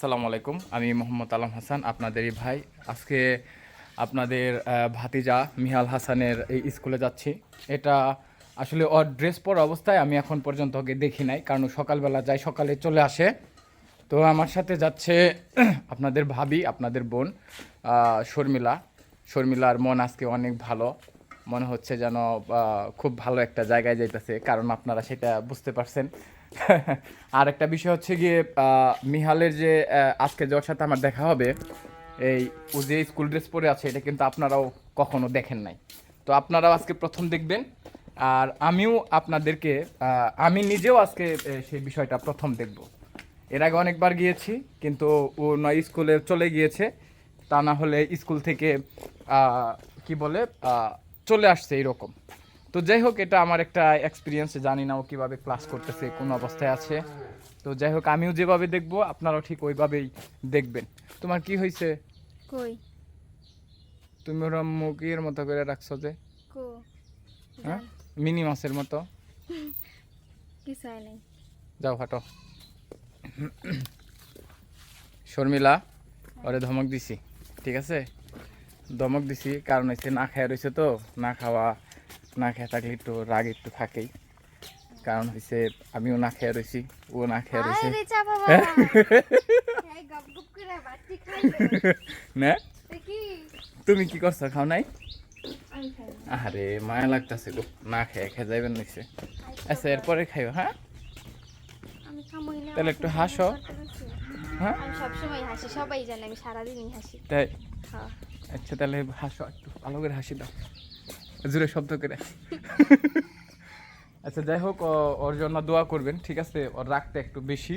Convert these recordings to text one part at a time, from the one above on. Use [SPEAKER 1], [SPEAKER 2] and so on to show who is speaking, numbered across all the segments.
[SPEAKER 1] আসসালামু আলাইকুম। আমি মোহাম্মদ আলম হাসান, আপনাদেরই ভাই। আজকে আপনাদের ভাতিজা মিহাল হাসানের এই স্কুলে যাচ্ছি। এটা আসলে ওর ড্রেস পরা অবস্থায় আমি এখন পর্যন্ত ওকে দেখি নাই, কারণ সকালবেলা যাই সকালে চলে আসে। তো আমার সাথে যাচ্ছে আপনাদের ভাবি, আপনাদের বোন শর্মিলা। শর্মিলার মন আজকে অনেক ভালো। মনে হচ্ছে যেন খুব ভালো একটা জায়গায় যাইতেছে, কারণ আপনারা সেটা বুঝতে পারছেন। আর একটা বিষয় হচ্ছে গিয়ে মিহালের যে আজকে যাওয়ার সাথে আমার দেখা হবে, এই ও যে স্কুল ড্রেস পরে আছে, এটা কিন্তু আপনারাও কখনো দেখেন নাই। তো আপনারাও আজকে প্রথম দেখবেন, আর আমিও আপনাদেরকে আমি নিজেও আজকে সেই বিষয়টা প্রথম দেখব। এর আগে অনেকবার গিয়েছি, কিন্তু ও নয় স্কুলে চলে গিয়েছে। তা না হলে স্কুল থেকে কি বলে চলে আসছে এরকম তো যাই হোক এটা আমার একটা এক্সপিরিয়েন্স জানি না ও কীভাবে ক্লাস করতেছে কোন অবস্থায় আছে। তো যাই হোক আমিও যেভাবে দেখব আপনারাও ঠিক ওইভাবেই দেখবেন। তোমার কি হয়েছে?
[SPEAKER 2] কই?
[SPEAKER 1] তুমি ওরম মুগির মতো করে রাখছো যে। হ্যাঁ? মিনি মাছের মতো। যাও হাঁটো। শর্মিলা ওরে ধমক দিছি। ঠিক আছে? ধমক দিছি কারণ হচ্ছে না খাওয়া রয়েছে তো না খাওয়া না খেয়ে থাকলে একটু রাগ একটু থাকেই। কারণ হচ্ছে আমিও না খেয়ে রয়েছি ও না খেয়ে রয়েছে হ্যাঁ? না? তুমি কি করছ খাও নাই। আরে মায়া লাগতেছে গো না খেয়ে খেয়ে যাইবেন নিশ্চয় আচ্ছা এরপরে খাইও হ্যাঁ? তাহলে একটু হাসো। হ্যাঁ?
[SPEAKER 2] আমি সবসময় হাসি সবাই জানে আমি সারাদিনই হাসি।
[SPEAKER 1] তাই?
[SPEAKER 2] হ্যাঁ
[SPEAKER 1] আচ্ছা তাহলে হাসো একটু ভালো করে হাসি দাও। জোরে শব্দ করে। আচ্ছা যাই হোক ওর জন্য দোয়া করবেন ঠিক আছে? ওর রাগটা একটু বেশি।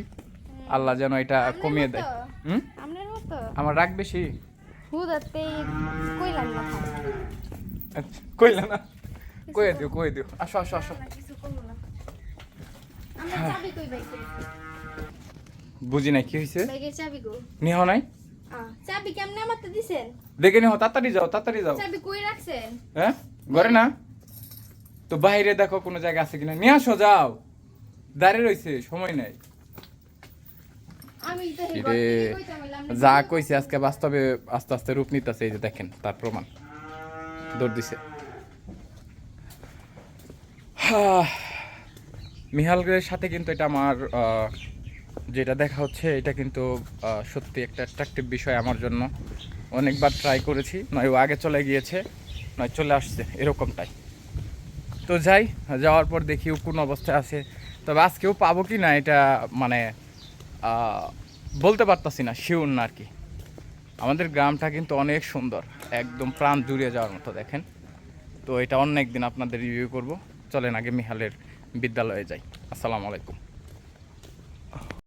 [SPEAKER 1] আল্লাহ যেন এটা কমিয়ে দেয়। হুম? আমার রাগ বেশি? আচ্ছা কইলা না। কয়ে দিও কয়ে দিও। আসো আসো আসো।
[SPEAKER 2] বাইক?
[SPEAKER 1] বুঝি নাই কি হয়েছে নিহ নাই?
[SPEAKER 2] চাবি কেমনে আমার তো দিছেন?
[SPEAKER 1] দেখে তাড়াতাড়ি যাও তাড়াতাড়ি যাও।
[SPEAKER 2] চাবি কই রাখছেন?
[SPEAKER 1] হ্যাঁ? ঘরে না? তো বাইরে দেখো কোনো জায়গা আছে কিনা। নিয়ে আসো যাও। দাঁড়িয়ে সময় নাই। যা কইছে আজকে বাস্তবে আস্তে আস্তে রূপ নিতেছে এই যে দেখেন তার প্রমাণ। দৌড় দিছে। মিহালের সাথে কিন্তু এটা আমার আহ, যেটা দেখা হচ্ছে, এটা কিন্তু সত্যি একটা অ্যাট্রাকটিভ বিষয় আমার জন্য। অনেকবার ট্রাই করেছি, নয় ও আগে চলে গিয়েছে, নয় চলে আসছে, এরকমটাই। তো যাই, যাওয়ার পর দেখি ও কোন অবস্থায় আছে। তবে আজকেও পাবো কি না, এটা মানে বলতে পারতাছি না শিওর না আর কি। আমাদের গ্রামটা কিন্তু অনেক সুন্দর, একদম প্রাণ জুড়িয়ে যাওয়ার মতো, দেখেন। তো এটা অন্য একদিন আপনাদের রিভিউ করব। চলেন আগে মিহালের বিদ্যালয়ে যাই। আসসালামু আলাইকুম।